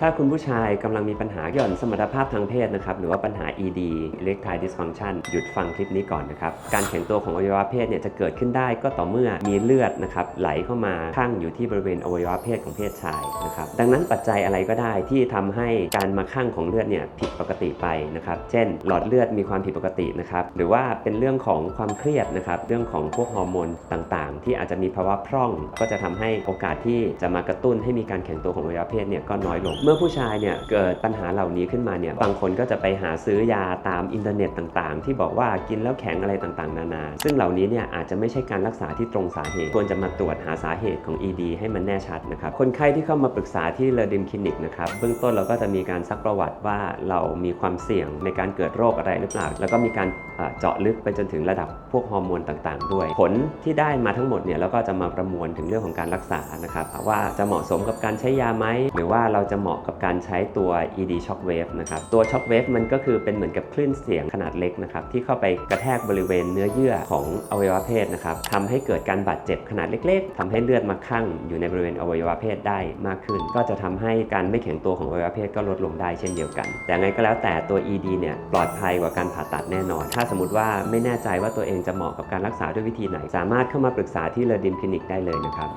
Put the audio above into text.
ถ้าคุณผู้ชายกำลังมีปัญหาหย่อนสมรรถภาพทางเพศนะครับหรือว่าปัญหา ED erectile dysfunction หยุดฟังคลิปนี้ก่อนนะครับ การแข็งตัวของอวัยวะเพศเนี่ยจะเกิดขึ้นได้ก็ต่อเมื่อมีเลือดนะครับไหลเข้ามาข้างอยู่ที่บริเวณอวัยวะเพศของเพศชายนะครับดังนั้นปัจจัยอะไรก็ได้ที่ทำให้การมาข้างของเลือดเนี่ยผิดปกติไปนะครับเช่น หลอดเลือดมีความผิดปกตินะครับหรือว่าเป็นเรื่องของความเครียดนะครับเรื่องของพวกฮอร์โมนต่างๆ ที่อาจจะมีภาวะพร่อง ก็จะทำให้โอกาสที่จะมากระตุ้นให้มีการแข็งตัวของอวัยวะเพศเนี่ยก็น้อยลงเมื่อผู้ชายเนี่ยเกิดปัญหาเหล่านี้ขึ้นมาเนี่ยบางคนก็จะไปหาซื้อยาตามอินเทอร์เน็ตต่างๆ ที่บอกว่ากินแล้วแข็งอะไรต่างๆ นานา ซึ่งเหล่านี้เนี่ยอาจจะไม่ใช่การรักษาที่ตรงสาเหตุ ควรจะมาตรวจหาสาเหตุของ ED ให้มันแน่ชัดนะครับ คนไข้ที่เข้ามาปรึกษาที่เลดิมคลินิกนะครับเบื้องต้นเราก็จะมีการซักประวัติว่าเรามีความเสี่ยงในการเกิดโรคอะไรหรือเปล่า แล้วก็มีการเอ่อเจาะลึกไปจนถึงระดับพวกฮอร์โมนต่างๆ ด้วย ผลที่ได้มาทั้งหมดเนี่ยเราก็จะมาประมวลถึงเรื่องของการรักษานะครับว่าจะเหมาะสมกับการใช้ยาไหมหรือว่าเราจะเหมาะกับการใช้ตัว ED Shock Wave นะครับ ตัว Shock Wave มันก็คือเป็นเหมือนกับคลื่นเสียงขนาดเล็กนะครับที่เข้าไปกระแทกบริเวณเนื้อเยื่อของอวัยวะเพศนะครับทำให้เกิดการบาดเจ็บขนาดเล็ก ๆทำให้เลือดมาคั่งอยู่ในบริเวณอวัยวะเพศได้มากขึ้น ก็จะทำให้การไม่แข็งตัวของอวัยวะเพศก็ลดลงได้เช่นเดียวกัน แต่ไงก็แล้วแต่ตัว ED เนี่ยปลอดภัยกว่าการผ่าตัดแน่นอน ถ้าสมมติว่าไม่แน่ใจว่าตัวเองจะเหมาะกับการรักษาด้วยวิธีไหน สามารถเข้ามาปรึกษาที่เลอดินคลินิกได้เลยนะครับ